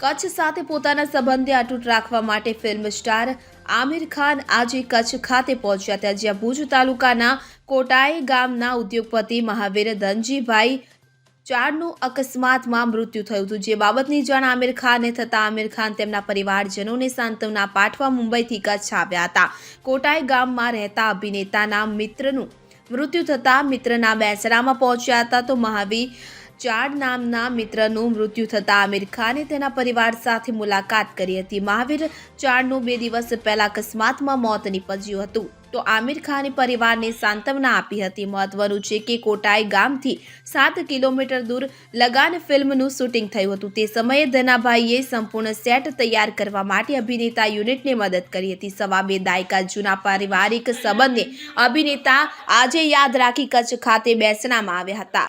કચ્છ સાથે પોતાના સંબંધે અતૂટ રાખવા માટે ફિલ્મ સ્ટાર આમિર ખાન આજે કચ્છ ખાતે પહોંચ્યા હતા, જ્યાં ભુજ તાલુકાના કોટાઈ ગામના ઉદ્યોગપતિ મહાવીર ધનજીભાઈ ચારનું અકસ્માતમાં મૃત્યુ થયું હતું. જે બાબતની જાણ આમિર ખાનને થતાં આમિર ખાન તેમના પરિવારજનોને સાંત્વના પાઠવા મુંબઈથી કચ્છ આવ્યા હતા. કોટાઈ ગામમાં રહેતા અભિનેતાના મિત્રનું મૃત્યુ થતાં મિત્રના બેસરામાં પહોંચ્યા હતા તો મહાવીર ચાડ નામના મિત્રનું મૃત્યુ થતાં આમિર ખાને તેના પરિવાર સાથે મુલાકાત કરી હતી. મહાવીર ચાડનું બે દિવસ પહેલા અકસ્માતમાં મોત નીપજ્યું હતું. તો આમિર ખાને પરિવારને સાંત્વના આપી હતી. મહત્વનું છે કે કોટાઈ ગામથી સાત કિલોમીટર દૂર લગાન ફિલ્મનું શૂટિંગ થયું હતું. તે સમયે ધનાભાઈએ સંપૂર્ણ સેટ તૈયાર કરવા માટે અભિનેતા યુનિટને મદદ કરી હતી. સવા બે દાયકા જૂના પારિવારિક સંબંધને અભિનેતા આજે યાદ રાખી કચ્છ ખાતે બેસણામાં આવ્યા હતા.